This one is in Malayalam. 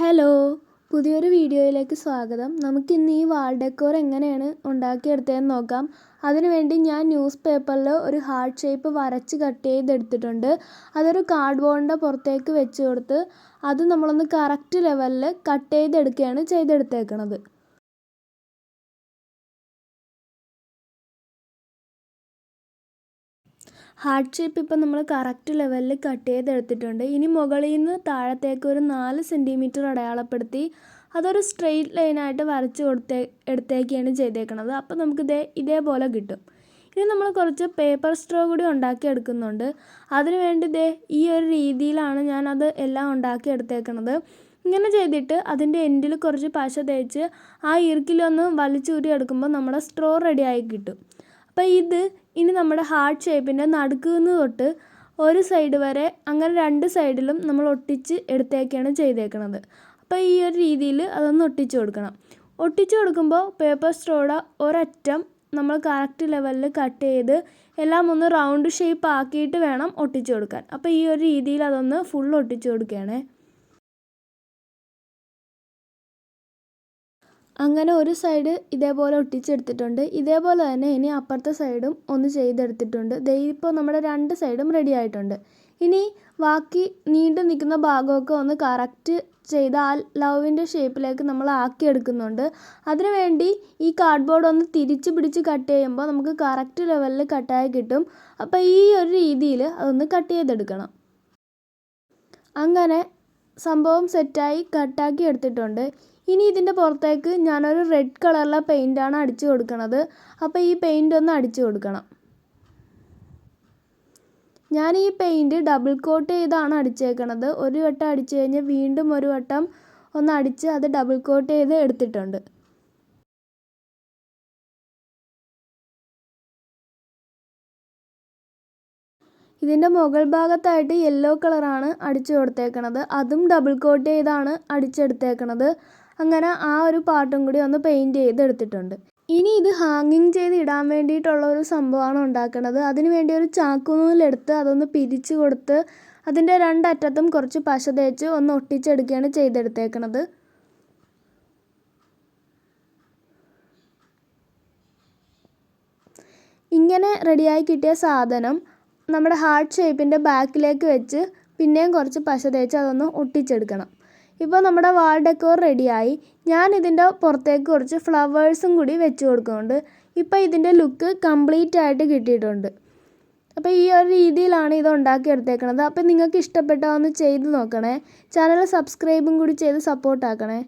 ഹലോ പുതിയൊരു വീഡിയോയിലേക്ക് സ്വാഗതം. നമുക്കിന്ന് ഈ വാൾ ഡെക്കോർ എങ്ങനെയാണ് ഉണ്ടാക്കിയെടുത്തതെന്ന് നോക്കാം. അതിനുവേണ്ടി ഞാൻ ന്യൂസ് പേപ്പറിൽ ഒരു ഹാർട്ട് ഷേപ്പ് വരച്ച് കട്ട് ചെയ്തെടുത്തിട്ടുണ്ട്. അതൊരു കാർഡ് ബോർഡിന്റെ പുറത്തേക്ക് വെച്ച് കൊടുത്ത് അത് നമ്മളൊന്ന് കറക്റ്റ് ലെവലിൽ കട്ട് ചെയ്തെടുക്കുകയാണ് ചെയ്തെടുത്തേക്കണത്. ഹാർട്ട് ഷേപ്പ് ഇപ്പം നമ്മൾ കറക്റ്റ് ലെവലിൽ കട്ട് ചെയ്തെടുത്തിട്ടുണ്ട്. ഇനി മുകളിൽ നിന്ന് താഴത്തേക്ക് ഒരു നാല് സെന്റിമീറ്റർ അടയാളപ്പെടുത്തി അതൊരു സ്ട്രെയിറ്റ് ലൈനായിട്ട് വരച്ച് കൊടുത്തേ എടുത്തേക്കാണ് ചെയ്തേക്കണത്. അപ്പോൾ നമുക്ക് ഇതേ ഇതേപോലെ കിട്ടും. ഇനി നമ്മൾ കുറച്ച് പേപ്പർ സ്ട്രോ കൂടി ഉണ്ടാക്കി എടുക്കുന്നുണ്ട് അതിന് വേണ്ടി ഇതേ ഈ ഒരു രീതിയിലാണ് ഞാൻ അത് എല്ലാം ഉണ്ടാക്കി എടുത്തേക്കണത് ഇങ്ങനെ ചെയ്തിട്ട് അതിന്റെ എൻഡിൽ കുറച്ച് പശ തേച്ച് ആ ഇറുക്കിലൊന്ന് വലിച്ചൂരി എടുക്കുമ്പോൾ നമ്മുടെ സ്ട്രോ റെഡിയായി കിട്ടും. അപ്പോൾ ഇത് ഇനി നമ്മുടെ ഹാർട്ട് ഷേപ്പിന്റെ നടുക്ക് തൊട്ട് ഒരു സൈഡ് വരെ അങ്ങനെ രണ്ട് സൈഡിലും നമ്മൾ ഒട്ടിച്ച് എടുത്തേക്കാണ് ചെയ്തേക്കുന്നത് അപ്പോൾ ഈ ഒരു രീതിയിൽ അതൊന്ന് ഒട്ടിച്ച് കൊടുക്കണം. ഒട്ടിച്ച് കൊടുക്കുമ്പോൾ പേപ്പർ സ്ട്രോയുടെ ഒരറ്റം നമ്മൾ കറക്റ്റ് ലെവലിൽ കട്ട് ചെയ്ത് എല്ലാം ഒന്ന് റൗണ്ട് ഷേപ്പ് ആക്കിയിട്ട് വേണം ഒട്ടിച്ച് കൊടുക്കാൻ. അപ്പോൾ ഈ ഒരു രീതിയിൽ അതൊന്ന് ഫുൾ ഒട്ടിച്ച് കൊടുക്കുകയാണേ. അങ്ങനെ ഒരു സൈഡ് ഇതേപോലെ ഒട്ടിച്ചെടുത്തിട്ടുണ്ട്. ഇതേപോലെ തന്നെ ഇനി അപ്പുറത്തെ സൈഡും ഒന്ന് ചെയ്തെടുത്തിട്ടുണ്ട്. ദേ നമ്മുടെ രണ്ട് സൈഡും റെഡി ആയിട്ടുണ്ട്. ഇനി ബാക്കി നീണ്ടു നിൽക്കുന്ന ഭാഗമൊക്കെ ഒന്ന് കറക്റ്റ് ചെയ്ത് ആ ലവിന്റെ ഷേപ്പിലേക്ക് നമ്മൾ ആക്കിയെടുക്കുന്നുണ്ട്. അതിനു വേണ്ടി ഈ കാർഡ്ബോർഡ് ഒന്ന് തിരിച്ച് പിടിച്ച് കട്ട് ചെയ്യുമ്പോൾ നമുക്ക് കറക്റ്റ് ലെവലിൽ കട്ടായി കിട്ടും. അപ്പോൾ ഈ ഒരു രീതിയിൽ അതൊന്ന് കട്ട് ചെയ്തെടുക്കണം. അങ്ങനെ സംഭവം സെറ്റായി കട്ടാക്കി എടുത്തിട്ടുണ്ട്. ഇനി ഇതിന്റെ പുറത്തേക്ക് ഞാനൊരു റെഡ് കളറിലെ പെയിന്റാണ് അടിച്ചു കൊടുക്കുന്നത് അപ്പോൾ ഈ പെയിന്റ് ഒന്ന് അടിച്ചു കൊടുക്കണം. ഞാൻ ഈ പെയിന്റ് ഡബിൾ കോട്ട് ചെയ്താണ് അടിച്ചേക്കണത്. ഒരു വട്ടം അടിച്ചു കഴിഞ്ഞ് വീണ്ടും ഒരു വട്ടം ഒന്ന് അടിച്ച് അത് ഡബിൾ കോട്ട് ചെയ്ത് എടുത്തിട്ടുണ്ട്. ഇതിന്റെ മുകൾ ഭാഗത്തായിട്ട് യെല്ലോ കളറാണ് അടിച്ചു കൊടുത്തേക്കണത്. അതും ഡബിൾ കോട്ട് ചെയ്താണ് അടിച്ചെടുത്തേക്കണത്. അങ്ങനെ ആ ഒരു പാർട്ടും കൂടി ഒന്ന് പെയിന്റ് ചെയ്തെടുത്തിട്ടുണ്ട്. ഇനി ഇത് ഹാങ്ങിങ് ചെയ്ത് ഇടാൻ വേണ്ടിയിട്ടുള്ള ഒരു സംഭവമാണ് ഉണ്ടാക്കുന്നത്. അതിന് വേണ്ടി ഒരു ചാക്കുനൂലെടുത്ത് അതൊന്ന് പിരിച്ചു കൊടുത്ത് അതിന്റെ രണ്ടറ്റത്തും കുറച്ച് പശ തേച്ച് ഒന്ന് ഒട്ടിച്ചെടുക്കുകയാണ് ചെയ്തെടുത്തേക്കണത്. ഇങ്ങനെ റെഡിയായി കിട്ടിയ സാധനം നമ്മുടെ ഹാർട്ട് ഷേപ്പിന്റെ ബാക്കിലേക്ക് വെച്ച് പിന്നെയും കുറച്ച് പശ തേച്ച് അതൊന്ന് ഒട്ടിച്ചെടുക്കണം. ഇപ്പോൾ നമ്മുടെ വാൾ ഡെക്കോർ റെഡിയായി ഞാൻ ഇതിന്റെ പുറത്തേക്ക് കുറച്ച് ഫ്ലവേഴ്സും കൂടി വെച്ച് കൊടുക്കുന്നുണ്ട്. ഇപ്പോൾ ഇതിന്റെ ലുക്ക് കംപ്ലീറ്റ് ആയിട്ട് കിട്ടിയിട്ടുണ്ട്. അപ്പോൾ ഈ ഒരു രീതിയിലാണ് ഇത് ഉണ്ടാക്കിയെടുത്തേക്കണത്. അപ്പോൾ നിങ്ങൾക്ക് ഇഷ്ടപ്പെട്ടാൽ ഒന്ന് ചെയ്ത് നോക്കണേ. ചാനൽ സബ്സ്ക്രൈബും കൂടി ചെയ്ത് സപ്പോർട്ടാക്കണേ